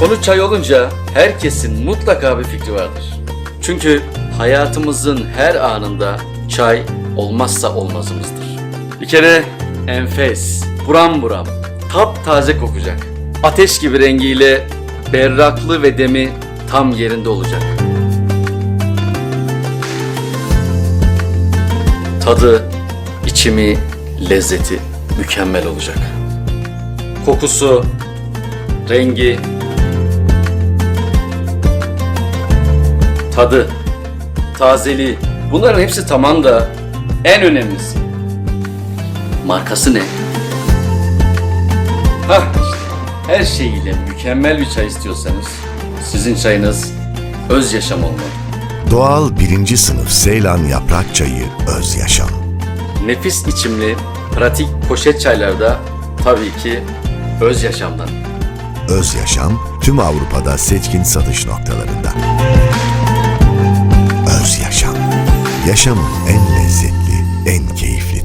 Konu çay olunca herkesin mutlaka bir fikri vardır. Çünkü hayatımızın her anında çay olmazsa olmazımızdır. Bir kere enfes, buram buram, taptaze kokacak. Ateş gibi rengiyle berraklı ve demi tam yerinde olacak. Tadı, içimi, lezzeti mükemmel olacak. Kokusu, rengi, tadı, tazeliği bunların hepsi tamam da en önemlisi markası ne? Hah işte her şeyiyle mükemmel bir çay istiyorsanız sizin çayınız öz yaşam olmalı. Doğal birinci sınıf Seylan yaprak çayı öz yaşam. Nefis içimli, pratik poşet çaylarda tabii ki öz yaşamdan. Öz yaşam tüm Avrupa'da seçkin satış noktalarında. Yaşamın en lezzetli, en keyifli